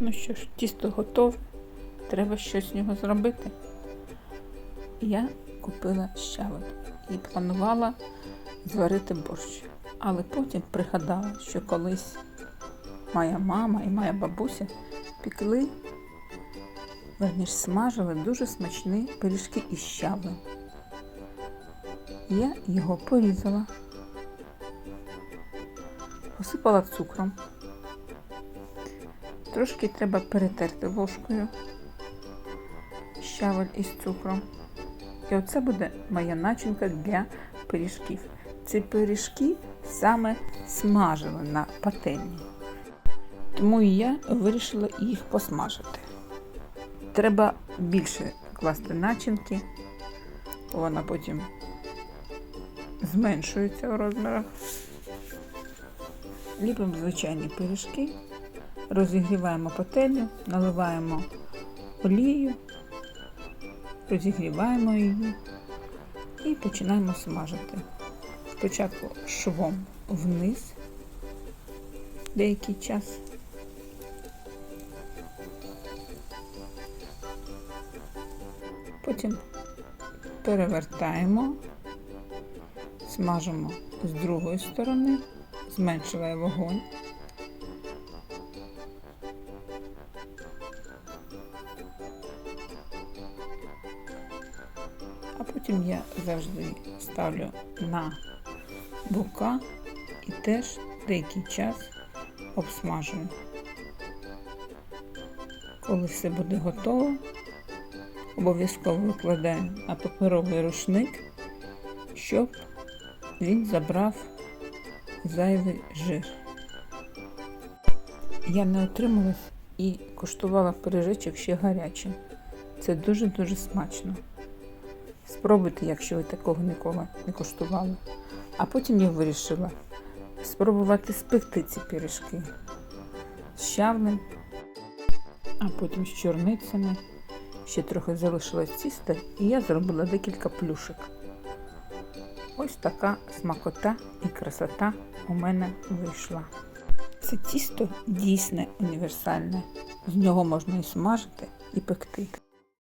Ну що ж, тісто готове, треба щось з нього зробити. Я купила щавель і планувала зварити борщ. Але потім пригадала, що колись моя мама і моя бабуся пекли, верніш, смажили дуже смачні пиріжки із щавлем. Я його порізала, посипала цукром. Трошки треба перетерти ложкою щавель із цукром. І оце буде моя начинка для пиріжків. Ці пиріжки саме смажили на пательні. Тому і я вирішила їх посмажити. Треба більше класти начинки, вона потім зменшується у розмірах. Ліпимо звичайні пиріжки, розігріваємо пательню, наливаємо олію, розігріваємо її і починаємо смажити. Спочатку швом вниз деякий час. Потім перевертаємо, смажимо з другої сторони, зменшила вогонь. Потім я завжди ставлю на бока і теж деякий час обсмажую. Коли все буде готово, обов'язково викладаю на паперовий рушник, щоб він забрав зайвий жир. Я не отрималась і куштувала пиріжечок ще гарячим. Це дуже-дуже смачно. Спробуйте, якщо ви такого ніколи не куштували. А потім я вирішила спробувати спекти ці пиріжки з щавнем, а потім з чорницями. Ще трохи залишилось тіста, і я зробила декілька плюшек. Ось така смакота і красота у мене вийшла. Це тісто дійсне універсальне. З нього можна і смажити, і пекти.